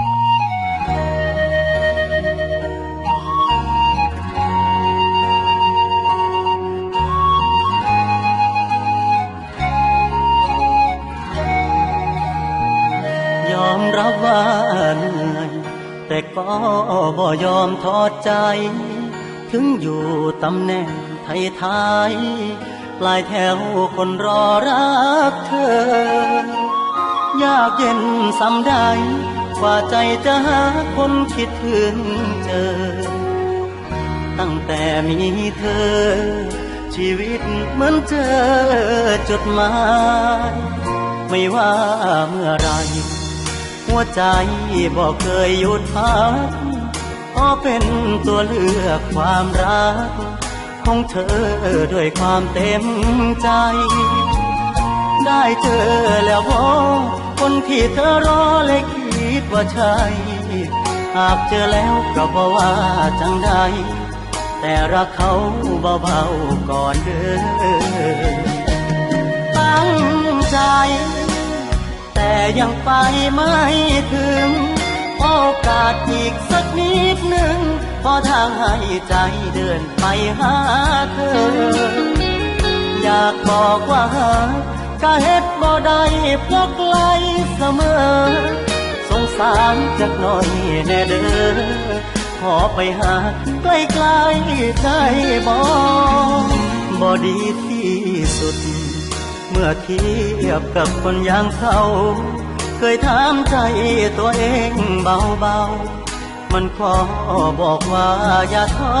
ยอมรับว่าเหนื่อยแต่ก็บ่ยอมทอดใจ ถึงอยู่ตำแหน่งไทยทยๆปลายแถวคนรอรักเธอ ยากเย็นสำใด กว่าใจจะหาคนคิดถึงเจอ ตั้งแต่มีเธอ ชีวิตเหมือนเจอจดหมาย ไม่ว่าเมื่อไร หัวใจบอกเคยหยุดพักขอเป็นตัวเลือกความรัก ของเธอด้วยความเต็มใจ ได้เจอแล้วพอคนที่เธอรอเลยค ว่าใช่ หากเจอแล้วก็บอว่าจังใด แต่รักเขาเบาๆก่อนเด้อตั้งใจ แต่ยังไปไม่ถึง โอกาสอีกสักนิดหนึ่งพอทางให้ใจเดินไปหาเธอ อยากบอกว่าก็เฮ็ดบ่ได้เพราะไกลเสมอ สารจักหน่อยแน่เด้อขอไปหาใกล้ๆได้บ่บ่ดีที่สุด เมื่อเทียบกับคนอย่างเขาเคยถามใจตัวเองเบาๆ มันขอบอกว่าอย่าท้อ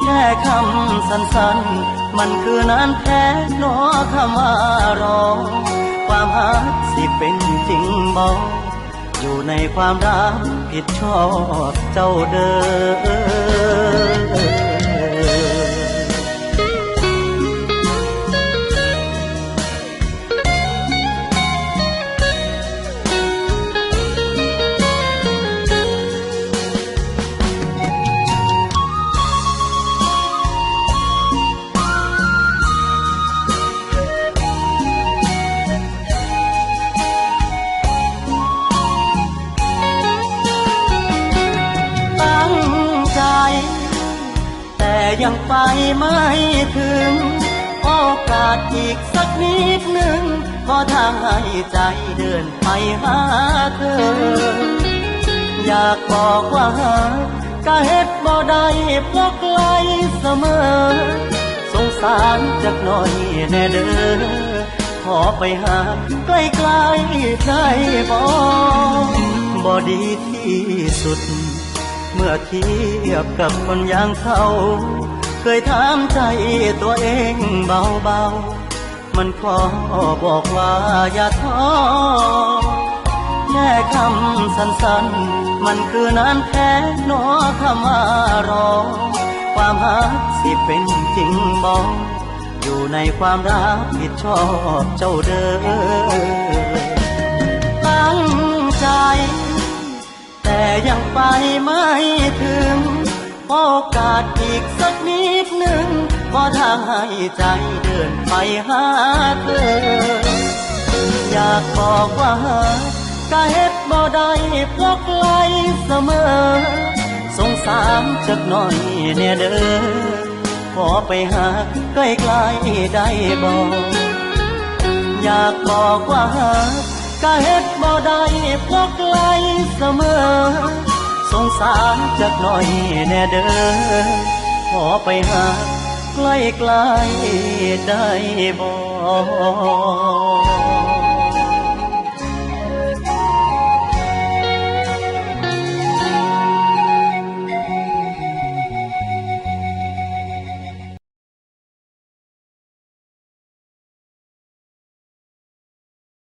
แค่คำสั้นๆ มันคือนานแท้หนอคำว่ารอ เป็นจริงบอกอยู่ในความรักผิดชอบเจ้าเดิม ยังไปไม่ถึง โอกาสอีกสักนิดหนึ่งขอทางให้ใจเดินไปหาเธอ อยากบอกว่าก็เฮ็ดบ่ได้เพราะไกลเสมอ สงสารจักหน่อยแน่เด้อขอไปหาใกล้ๆได้บ่บ่ดีที่สุด เมื่อเทียบกับคนอย่างเขาเคยถามใจตัวเองเบาๆ มันขอบอกว่าอย่าท้อแค่คำสั้นๆ มันคือนานแท้หนอคำว่ารอ ความหักสิเป็นจริงบอกอยู่ในความรักผิดชอบเจ้าเดิม ยังไปไม่ถึง โอกาสอีกสักนิดหนึ่งพอทางให้ใจเดินไปหาเธอ อยากบอกว่าก็เฮ็ดบ่ได้เพราะไกลเสมอ สงสารจักหน่อยแน่เด้อขอไปหาใกล้ๆได้บ่อยากบอกว่าก็เฮ็ด บ่ได้เพกไกลเสมอ สงสารจักหน่อยแน่เด้อขอไปหาใกล้ๆได้บ่